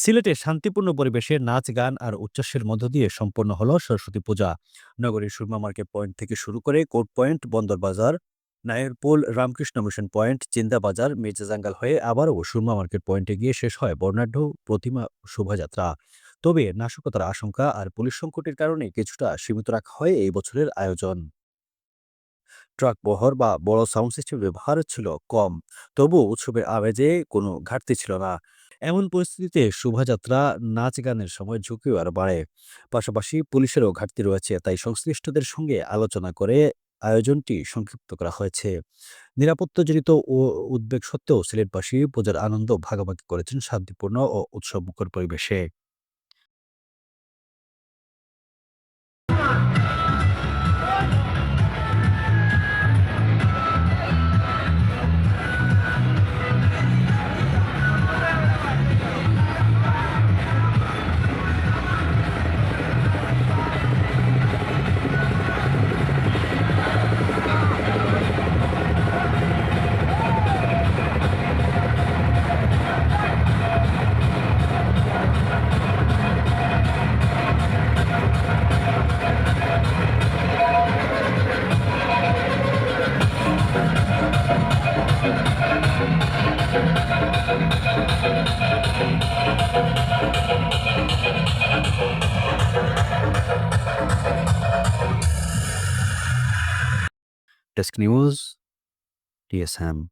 সিলেটে শান্তিপূর্ণ পরিবেশে নাচ, গান আর উচ্ছ্বাসের মধ্য দিয়ে সম্পন্ন হলো সরস্বতী পূজা। নগরীর সুরমা মার্কেট পয়েন্ট থেকে শুরু করে court point, Bandar Bazar Nayerpul Ramakrishna Mission point, Zinda Bazar Mirzajangal হয়ে আবারও সুরমা মার্কেট পয়েন্টে গিয়ে শেষ হয় বর্ণাঢ্য প্রতিমা শোভাযাত্রা। তবে নাশকতার আশঙ্কা আর পুলিশ সংকটের কারণে কিছুটা সীমিত রাখা হয় এই বছরের আয়োজন। ট্রাক বহর বা বড় সাউন্ড সিস্টেম ব্যবহার ছিল কম তবু উৎসবের আমেজে কোনো ঘাটতি ছিল না। এমন পরিস্থিতিতে শোভাযাত্রা নাচ গানের সময় ঝুঁকিও আর বাড়ে। পাশাপাশি পুলিশেরও ঘাটতি রয়েছে, তাই সংশ্লিষ্টদের সঙ্গে আলোচনা করে আয়োজনটি সংক্ষিপ্ত করা হয়েছে। নিরাপত্তাজনিত ও উদ্বেগ সত্ত্বেও সিলেটবাসী পূজার আনন্দ ভাগাভাগি করেছেন শান্তিপূর্ণ ও উৎসবমুখর পরিবেশে। Desk news T S M